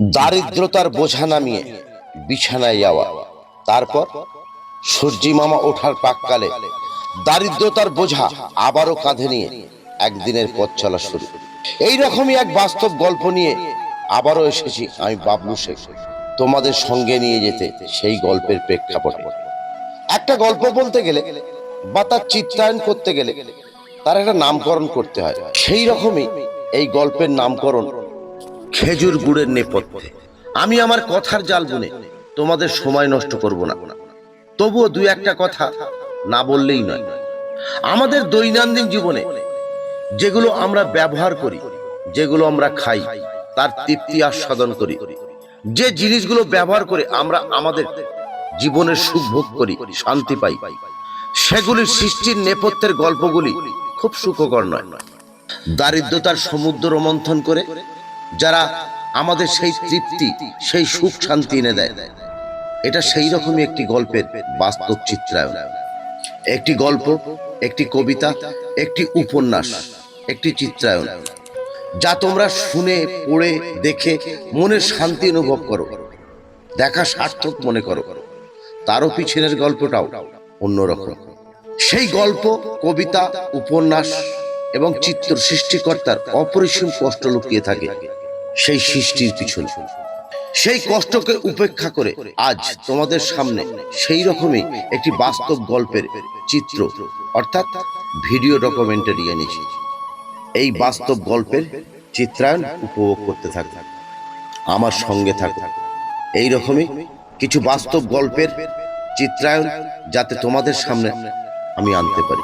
দারিদ্রতার বোঝা নামিয়ে বিছানায় যাওয়া। তারপর সূর্যি মামা ওঠার পাককালে দারিদ্রতার বোঝা আবারও কাঁধে নিয়ে একদিনের পথ চলা শুরু। এই রকমই এক বাস্তব গল্প নিয়ে আবারও এসেছি আমি বাবলু শেখ। তোমাদের সঙ্গে নিয়ে যেতে সেই গল্পের প্রেক্ষাপটে। একটা গল্প বলতে গেলে বা তার চিত্রায়ন করতে গেলে তার একটা নামকরণ করতে হয়। সেই রকমই এই গল্পের নামকরণ খেজুর গুড়ের নেপথ্যে। আমি আমার কথার জাল বুনে তোমাদের সময় নষ্ট করব না। তবুও দুই একটা কথা না বললেই নয়। আমাদের দৈনন্দিন জীবনে যেগুলো আমরা ব্যবহার করি, যেগুলো আমরা খাই, তার তৃপ্তি আস্বাদন করি। যে জিনিসগুলো ব্যবহার করে আমরা আমাদের জীবনের সুখ ভোগ করি, শান্তি পাই, সেগুলির সৃষ্টির নেপথ্যের গল্পগুলি খুব সুখকর নয়। দারিদ্রতার সমুদ্র রোমন্থন করে যারা আমাদের সেই তৃপ্তি, সেই সুখ শান্তি এনে দেয়। এটা সেই রকমই একটি গল্পের বাস্তব চিত্রায়ন একটি গল্প, একটি কবিতা, একটি উপন্যাস, একটি চিত্রায়ন যা তোমরা শুনে, পড়ে, দেখে মনের শান্তি অনুভব করো। দেখা সার্থক মনে করো। তারও পিছনের গল্পটাও অন্যরকম। সেই গল্প, কবিতা, উপন্যাস এবং চিত্র সৃষ্টিকর্তার অপরিসীম কষ্ট লুকিয়ে থাকে। সেই সৃষ্টির পিছনে। সেই কষ্টকে উপেক্ষা করে আজ তোমাদের সামনে সেই রকমই একটি বাস্তব গল্পের চিত্র, অর্থাৎ ভিডিও ডকুমেন্টারি এনেছি। এই বাস্তব গল্পের চিত্রায়ন উপভোগ করতে থাক। আমার সঙ্গে থাক। এই রকমই কিছু বাস্তব গল্পের চিত্রায়ন যাতে তোমাদের সামনে আমি আনতে পারি।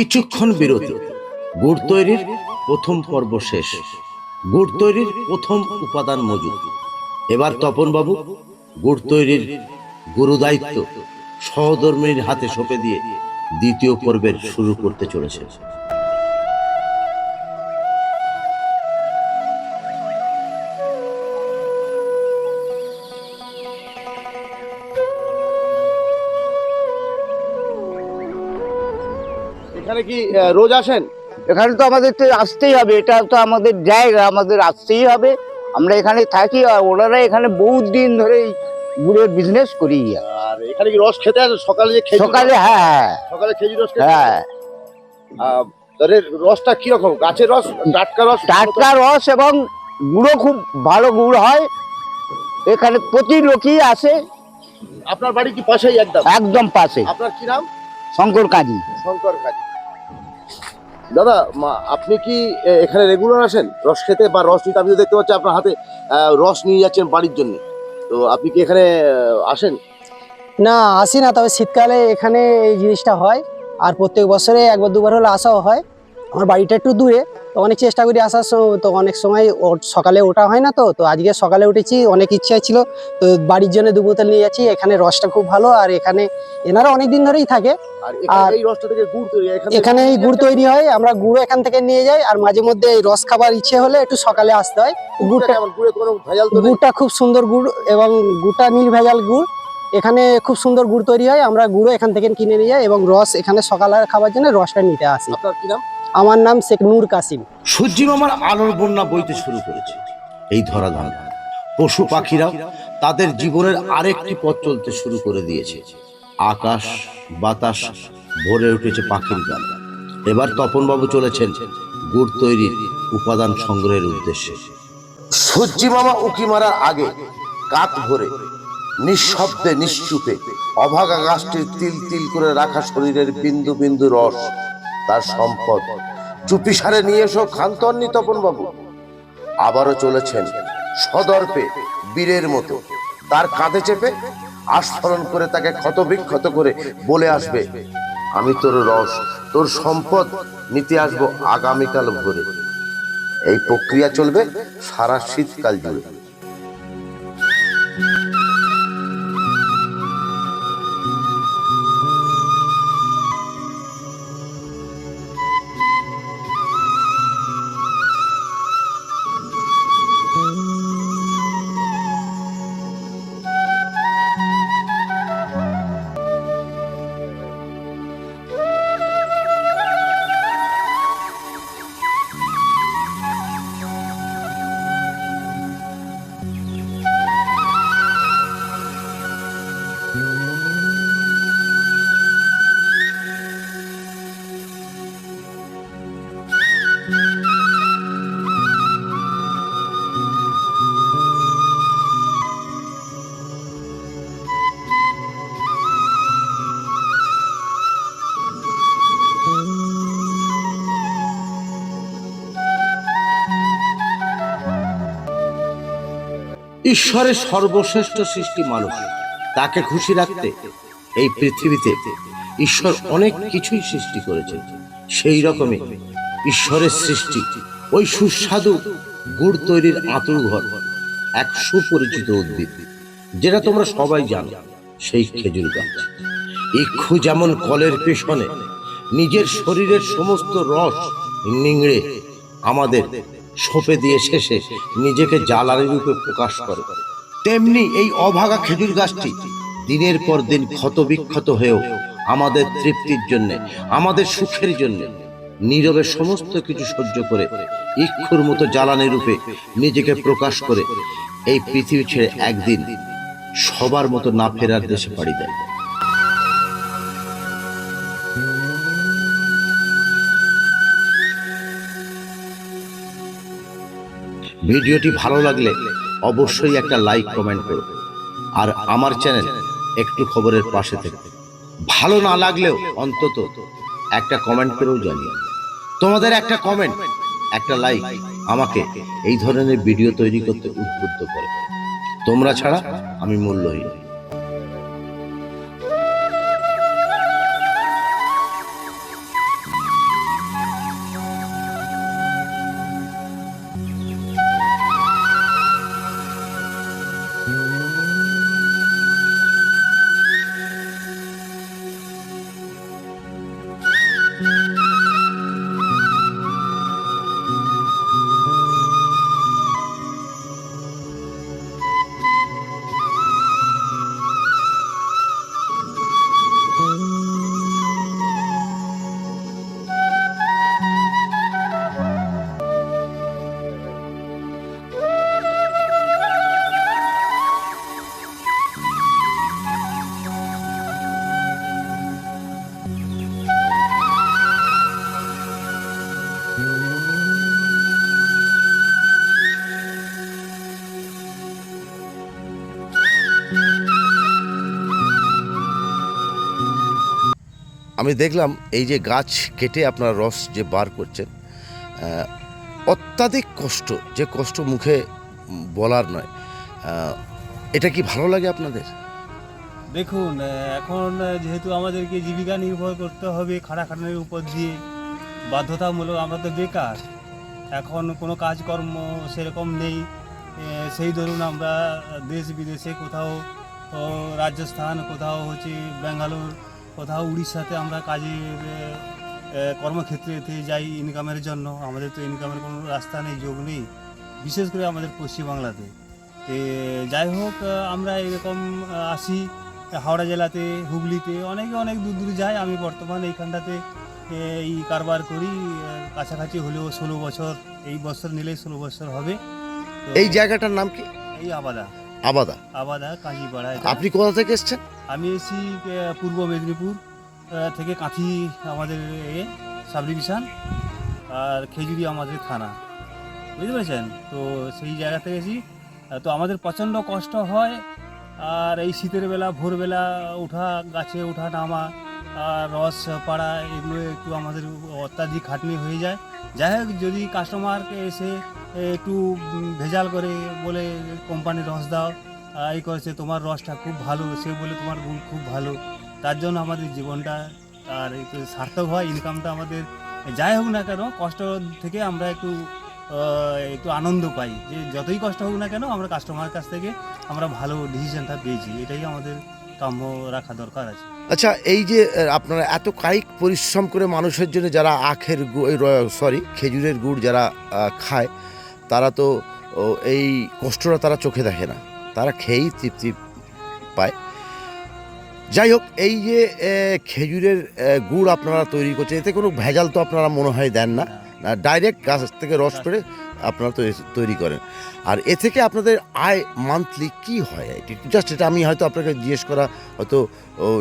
কিছুক্ষণ বিরতি। গুড় তৈরির প্রথম পর্ব শেষ। গুড় তৈরির প্রথম উপাদান মজুদ। এবার তপন বাবু গুড় তৈরির গুরু দায়িত্ব সহধর্মীর হাতে সঁপে দিয়ে দ্বিতীয় পর্বের শুরু করতে চলেছে এখানে কি রোজ আসেন? এখানে তো আমাদের তো আসতেই হবে এটা তো আমাদের জায়গা আমাদের আসতেই হবে। আমরা এখানে থাকি আর ওনারা এখানে বহুত দিন ধরে এই গুড়ের বিজনেস করি আর এখানে কি রস খেতে আসেন? সকালে যে সকালে হ্যাঁ হ্যাঁ। সকালে খেজুর রস হ্যাঁ। তাহলে রসটা কি রকম গাছের রস টাটকা রস? টাটকা রস এবং গুঁড়ো খুব ভালো গুড় হয়। এখানে প্রতি লোকই আসে। আপনার বাড়ি কি পাশেই একদম? একদম পাশে। আপনার কি নাম? শঙ্কর কাজী। শঙ্কর কাজী। দাদা আপনি কি এখানে রেগুলার আসেন? রস খেতে বা রস নিতে? আমি দেখতে পাচ্ছি আপনার হাতে রস নিয়ে যাচ্ছেন বাড়ির জন্য। তো আপনি কি এখানে আসেন? না, আসি না, তবে শীতকালে এখানে এই জিনিসটা হয়। আর প্রত্যেক বছরে একবার দুবার হলে আসাও হয়। আমার বাড়িটা একটু দূরে। অনেক চেষ্টা করি আসার সময় তো অনেক সময় ও- সকালে ওঠা হয় না তো তো আজকে সকালে উঠেছি অনেক ইচ্ছা ছিল তো বাড়ির জন্য দু বোতল নিয়ে যাচ্ছি এখানে রসটা খুব ভালো আর এখানে এনারা অনেক দিন ধরেই থাকে আর এখানে এই গুড় তৈরি হয়। আমরা গুড় এখান থেকে নিয়ে যাই আর মাঝে মধ্যে এই রস খাবার ইচ্ছে হলে একটু সকালে আসতে হয় গুড়টা গুড়টা খুব সুন্দর গুড় এবং গুড়টা নীল ভেজাল গুড় এখানে খুব সুন্দর গুড় তৈরি হয় আমরা গুঁড়ো এখান থেকে কিনে নিয়ে যাই এবং রস এখানে সকালে খাবার জন্য রসটা নিতে আসি। আপনার কি নাম? আমার নাম শেখ নূর কাসিম। সূর্যি মামার আলোর বন্যা বইতে শুরু করেছে। এই ধরাধাম, পশু পাখিরাও তাদের জীবনের আরেকটি পথ চলতে শুরু করে দিয়েছে। আকাশ, বাতাস, ভরে উঠেছে পাখির গান। এবার তপনবাবু চলেছেন গুড় তৈরির উপাদান সংগ্রহের উদ্দেশ্যে। সূর্যি মামা উকি মারার আগে কাত ভরে নিঃশব্দে, নিশ্চুপে অভাগা গাছটির তিল তিল করে রাখা শরীরের বিন্দু বিন্দু রস তার সম্পদ। চুপি সারে নিয়ে এসো খান্তন্নি তপন বাবু আবারও চলেছেন সদর্পে বীরের মতো। তার কাঁধে চেপে আস্ফলন করে তাকে ক্ষত বিক্ষত করে বলে আসবে, আমি তোর রস, তোর সম্পদ নিতে আসব আগামীকাল ভোরে। এই প্রক্রিয়া চলবে সারা শীতকাল জুড়ে। ঈশ্বরের সর্বশ্রেষ্ঠ সৃষ্টি মানুষ। তাকে খুশি রাখতে এই পৃথিবীতে ঈশ্বর অনেক কিছুই সৃষ্টি করেছে সেই রকমই ঈশ্বরের সৃষ্টি ওই সুস্বাদু গুড় তৈরির আঁতুর ঘর এক সুপরিচিত উদ্ভিদ, যেটা তোমরা সবাই জানো, সেই খেজুর গাছ। ইক্ষু যেমন কলের পেছনে নিজের শরীরের সমস্ত রস নিংড়ে আমাদের সঁপে দিয়ে শেষে নিজেকে জ্বালানি রূপে প্রকাশ করে। তেমনি এই অভাগা খেজুর গাছটি দিনের পর দিন ক্ষত বিক্ষত হয়েও আমাদের তৃপ্তির জন্য, আমাদের সুখের জন্য নীরবে সমস্ত কিছু সহ্য করে ইক্ষুর মতো জ্বালানি রূপে নিজেকে প্রকাশ করে এই পৃথিবী ছেড়ে একদিন সবার মতো না ফেরার দেশে পাড়ি দেয়। ভিডিওটি ভালো লাগলে অবশ্যই একটা লাইক কমেন্ট করো। আর আমার চ্যানেল একটু খবরের পাশে থেকে। ভালো না লাগলেও অন্তত একটা কমেন্ট করেও জানিয়ে তোমাদের একটা কমেন্ট, একটা লাইক আমাকে এই ধরনের ভিডিও তৈরি করতে উদ্বুদ্ধ করে। তোমরা ছাড়া আমি মূল্যহীন। আমি দেখলাম এই যে গাছ কেটে আপনার রস যে বার করছেন অত্যাধিক কষ্ট, যে কষ্ট মুখে বলার নয়। এটা কি ভালো লাগে আপনাদের? দেখুন এখন যেহেতু আমাদেরকে জীবিকা নির্ভর করতে হবে খাটাখাটনির উপর দিয়ে, বাধ্যতামূলক, আমরা তো বেকার, এখন কোনো কাজকর্ম সেরকম নেই। সেই ধরুন আমরা দেশ বিদেশে কোথাও রাজস্থান, কোথাও হচ্ছে ব্যাঙ্গালোর কোথাও উড়িষ্যাতে আমরা এ, কর্মক্ষেত্রেতে যাই ইনকামের জন্য আমাদের তো ইনকামের কোনো রাস্তা নেই যোগ নেই বিশেষ করে আমাদের পশ্চিমবাংলাতে। তে যাই হোক আমরা এরকম আসি হাওড়া জেলাতে হুগলিতে অনেকে অনেক দূর দূর যায় আমি বর্তমান এইখানটাতে এই কারবার করি কাছাকাছি হলেও ষোলো বছর এই বছর নিলেই ষোলো বছর হবে। এই জায়গাটার নাম কি? এই আবাদা আবাদা? আবাদা কাঁচিপাড়া আপনি কোথা থেকে এসছেন? আমি এসি আহ, পূর্ব মেদিনীপুর থেকে কাঁথি আমাদের এ সাব ডিভিশন আর খেজুরি আমাদের থানা। বুঝতে পেরেছেন? তো সেই জায়গা থেকে এসি তো আমাদের প্রচণ্ড কষ্ট হয় আর এই শীতের বেলা ভোরবেলা ওঠা গাছে ওঠা নামা আর রস পাড়া এগুলো একটু আমাদের অত্যাধিক খাটনি হয়ে যায়। যাই হোক যদি কাস্টমারকে এসে একটু ভেজাল করে বলে কোম্পানির রস দাও। এই করেছে, তোমার রসটা খুব ভালো, সে বলে তোমার গুণ খুব ভালো। তার জন্য আমাদের জীবনটা আর একটু সার্থক হয় ইনকামটা আমাদের যাই হোক না কেন, কষ্ট থেকে আমরা একটু একটু আনন্দ পাই। যে যতই কষ্ট হোক না কেন, আমরা কাস্টমারের কাছ থেকে আমরা ভালো ডিসিশনটা পেয়েছি। এটাই আমাদের কাম্য রাখা দরকার আছে। আচ্ছা এই যে আপনারা এত কায়িক পরিশ্রম করে মানুষের জন্য যারা আখের সরি খেজুরের গুড় যারা খায় তারা তো এই কষ্টটা তারা চোখে দেখে না। তারা খেয়েই তৃপ্তি পায়। যাই হোক এই যে খেজুরের গুড় আপনারা তৈরি করছেন এতে কোনো ভেজাল তো আপনারা মনে হয় দেন না। ডাইরেক্ট গাছ থেকে রস করে আপনারা তৈরি- তৈরি করেন। আর এ থেকে আপনাদের আয় মান্থলি কি হয়? এটি জাস্ট এটা আমি হয়তো আপনাকে জিজ্ঞেস করা হয়তো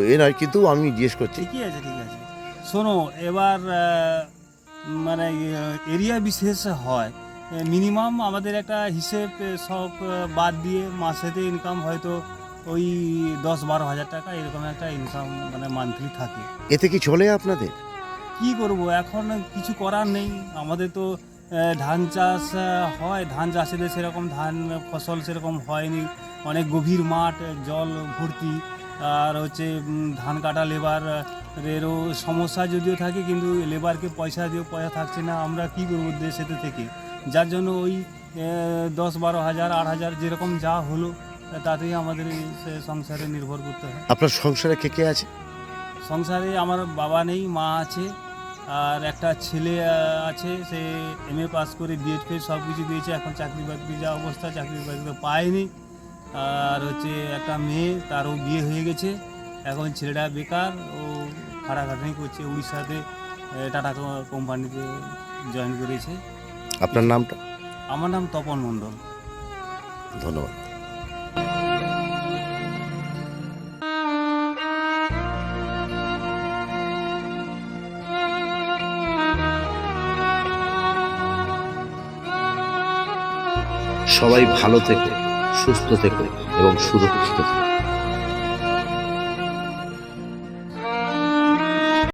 এ নয় কিন্তু আমি জিজ্ঞেস করছি। ঠিকই আছে ঠিক আছে। শোনো এবার মানে এরিয়া বিশেষ হয় মিনিমাম আমাদের একটা হিসেব সব বাদ দিয়ে মাসেতে ইনকাম হয়তো ওই দশ বারো হাজার টাকা এরকম একটা ইনকাম মানে মান্থলি থাকে। এতে কি চলে আপনাদের? কি করব? এখন কিছু করার নেই। আমাদের তো ধান চাষ হয়। ধান চাষিদের সেরকম ধান ফসল সেরকম হয়নি। অনেক গভীর মাঠ জল ভর্তি। আর হচ্ছে ধান কাটা লেবার এরও সমস্যা যদিও থাকে কিন্তু লেবারকে পয়সা দিয়ে পয়সা থাকছে না। আমরা কি করব দেশেতে থেকে? যার জন্য ওই দশ বারো হাজার আট হাজার যেরকম যা হলো তাতেই আমাদের সে সংসারে নির্ভর করতে হয়। আপনার সংসারে কে কে আছে? সংসারে আমার বাবা নেই মা আছে আর একটা ছেলে আছে সে এম এ পাস করে বিএড ফেড সব কিছু দিয়েছে এখন চাকরি বাকরি যা অবস্থা চাকরি বাকরি তো পায়নি। আর হচ্ছে একটা মেয়ে তারও বিয়ে হয়ে গেছে এখন ছেলেটা বেকার ও খাটাখাটনি করছে উড়িষ্যাতে টাটা কোম্পানিতে জয়েন করেছে। আপনার নামটা? আমার নাম তপন মণ্ডল। ধন্যবাদ। সবাই ভালো থেকো সুস্থ থেকো এবং সুরক্ষিত থেকো।